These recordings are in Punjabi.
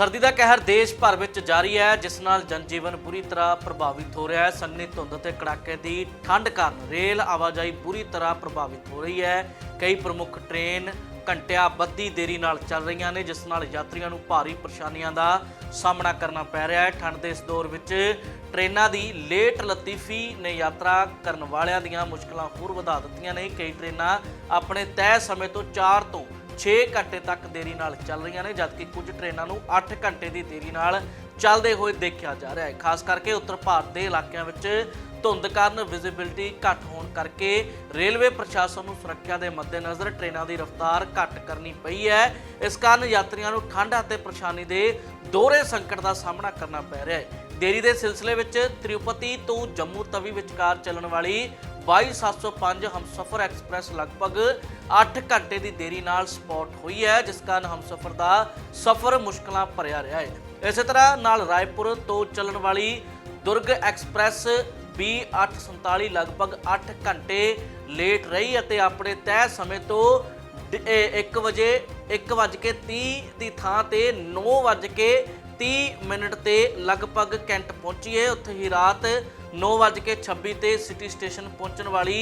ਸਰਦੀ ਦਾ ਕਹਿਰ ਦੇਸ਼ ਭਰ ਵਿੱਚ ਜਾਰੀ ਹੈ, ਜਿਸ ਨਾਲ ਜਨਜੀਵਨ ਬੁਰੀ ਤਰ੍ਹਾਂ ਪ੍ਰਭਾਵਿਤ ਹੋ ਰਿਹਾ ਹੈ। ਸੰਘਣੀ ਧੁੰਦ ਅਤੇ ਕੜਾਕੇ ਦੀ ਠੰਡ ਕਾਰਨ ਰੇਲ ਆਵਾਜਾਈ ਬੁਰੀ ਤਰ੍ਹਾਂ ਪ੍ਰਭਾਵਿਤ ਹੋ ਰਹੀ ਹੈ। ਕਈ ਪ੍ਰਮੁੱਖ ਟ੍ਰੇਨ ਘੰਟਿਆਂ ਬੱਧੀ ਦੇਰੀ ਨਾਲ ਚੱਲ ਰਹੀਆਂ ਨੇ, ਜਿਸ ਨਾਲ ਯਾਤਰੀਆਂ ਨੂੰ ਭਾਰੀ ਪਰੇਸ਼ਾਨੀਆਂ ਦਾ ਸਾਹਮਣਾ ਕਰਨਾ ਪੈ ਰਿਹਾ ਹੈ। ਠੰਡ ਦੇ ਇਸ ਦੌਰ ਵਿੱਚ ਟ੍ਰੇਨਾਂ ਦੀ ਲੇਟ ਲਤੀਫੀ ਨੇ ਯਾਤਰਾ ਕਰਨ ਵਾਲਿਆਂ ਦੀਆਂ ਮੁਸ਼ਕਲਾਂ ਹੋਰ ਵਧਾ ਦਿੱਤੀਆਂ ਨੇ। ਕਈ ਟ੍ਰੇਨਾਂ ਆਪਣੇ ਤੈਅ ਸਮੇਂ ਤੋਂ 4 ਤੋਂ 6 ਘੰਟੇ ਤੱਕ ਦੇਰੀ ਨਾਲ ਚੱਲ ਰਹੀਆਂ ਨੇ, ਜਦਕਿ ਕੁਝ ਟ੍ਰੇਨਾਂ ਨੂੰ 8 ਘੰਟੇ ਦੀ ਦੇਰੀ ਨਾਲ ਚੱਲਦੇ ਹੋਏ ਦੇਖਿਆ ਜਾ ਰਿਹਾ ਹੈ। ਖਾਸ ਕਰਕੇ ਉੱਤਰ ਭਾਰਤ ਦੇ ਇਲਾਕਿਆਂ ਵਿੱਚ ਧੁੰਦ ਕਾਰਨ ਵਿਜ਼ਿਬਿਲਟੀ ਘੱਟ ਹੋਣ ਕਰਕੇ ਰੇਲਵੇ ਪ੍ਰਸ਼ਾਸਨ ਨੂੰ ਸੁਰੱਖਿਆ ਦੇ ਮੱਦੇਨਜ਼ਰ ਟ੍ਰੇਨਾਂ ਦੀ ਰਫ਼ਤਾਰ ਘੱਟ ਕਰਨੀ ਪਈ ਹੈ। ਇਸ ਕਾਰਨ ਯਾਤਰੀਆਂ ਨੂੰ ਠੰਡ ਅਤੇ ਪਰੇਸ਼ਾਨੀ ਦੇ ਦੋਹਰੇ ਸੰਕਟ ਦਾ ਸਾਹਮਣਾ ਕਰਨਾ ਪੈ ਰਿਹਾ ਹੈ। ਦੇਰੀ ਦੇ ਸਿਲਸਿਲੇ ਵਿੱਚ ਤਿਰੂਪਤੀ ਤੋਂ ਜੰਮੂ ਤਵੀ ਵਿਚਕਾਰ ਚੱਲਣ ਵਾਲੀ 22705 ਹਮਸਫਰ ਐਕਸਪ੍ਰੈਸ ਲਗਭਗ 8 ਘੰਟੇ ਦੀ ਦੇਰੀ ਨਾਲ ਸਪੌਟ ਹੋਈ ਹੈ, ਜਿਸ ਕਾਰਨ ਹਮਸਫਰ ਦਾ ਸਫ਼ਰ ਮੁਸ਼ਕਲਾਂ ਭਰਿਆ ਰਿਹਾ ਹੈ। ਇਸੇ ਤਰ੍ਹਾਂ ਨਾਲ ਰਾਏਪੁਰ ਤੋਂ ਚੱਲਣ ਵਾਲੀ ਦੁਰਗ ਐਕਸਪ੍ਰੈਸ B847 ਲਗਭਗ 8 ਘੰਟੇ ਲੇਟ ਰਹੀ ਅਤੇ ਆਪਣੇ ਤੈਅ ਸਮੇਂ ਤੋਂ 1 ਵਜੇ 1:30 ਦੀ ਥਾਂ ਤੇ 9:30 ਮਿੰਟ ਤੇ ਲਗਭਗ ਕੈਂਟ ਪਹੁੰਚੀ ਹੈ। ਉੱਥੇ ਹੀ ਰਾਤ 9:26 ਤੇ ਸਿਟੀ ਸਟੇਸ਼ਨ ਪਹੁੰਚਣ ਵਾਲੀ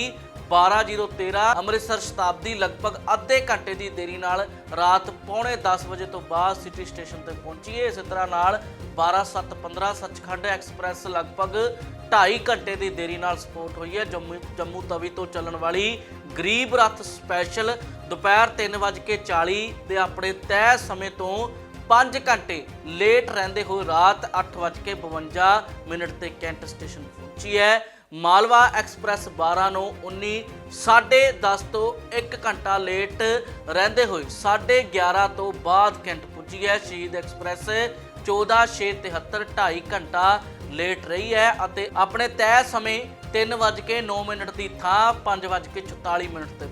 12013 ਅੰਮ੍ਰਿਤਸਰ ਸ਼ਤਾਬਦੀ ਲਗਭਗ ਅੱਧੇ ਘੰਟੇ ਦੀ ਦੇਰੀ ਨਾਲ ਰਾਤ ਪੌਣੇ 10 ਵਜੇ ਤੋਂ ਬਾਅਦ ਸਿਟੀ ਸਟੇਸ਼ਨ ਤੇ ਪਹੁੰਚੀ ਹੈ ਇਸੇ ਤਰ੍ਹਾਂ ਨਾਲ 12715 ਸੱਚਖੰਡ ਐਕਸਪ੍ਰੈਸ ਲਗਭਗ 2.5 ਘੰਟੇ ਦੀ ਦੇਰੀ ਨਾਲ ਸਪੋਰਟ ਹੋਈ ਹੈ। ਜੰਮੂ ਜੰਮੂ ਤਵੀ ਤੋਂ ਚੱਲਣ ਵਾਲੀ ਗਰੀਬ ਰੱਥ ਸਪੈਸ਼ਲ ਦੁਪਹਿਰ 3:40 ਦੇ ਆਪਣੇ ਤੈਅ ਸਮੇਂ ਤੋਂ 5 ਘੰਟੇ ਲੇਟ ਰਹਿੰਦੇ ਹੋਏ ਰਾਤ 8:52 ਮਿੰਟ ਤੇ ਕੈਂਟ ਸਟੇਸ਼ਨ ਪਹੁੰਚੀ ਹੈ। ਮਾਲਵਾ ਐਕਸਪ੍ਰੈਸ 12 ਨੂੰ 19 10:30 ਤੋਂ 1 ਘੰਟਾ ਲੇਟ ਰਹਿੰਦੇ ਹੋਏ 11:30 ਤੋਂ ਬਾਅਦ ਕੈਂਟ ਪੁੱਜੀ ਹੈ। ਸ਼ਹੀਦ ਐਕਸਪ੍ਰੈਸ 14:73 2.5 ਘੰਟਾ ਲੇਟ ਰਹੀ ਹੈ ਅਤੇ ਆਪਣੇ ਤੈਅ ਸਮੇਂ 3:09 ਮਿੰਟ ਦੀ ਥਾਂ 5:44 ਮਿੰਟ ਤੇ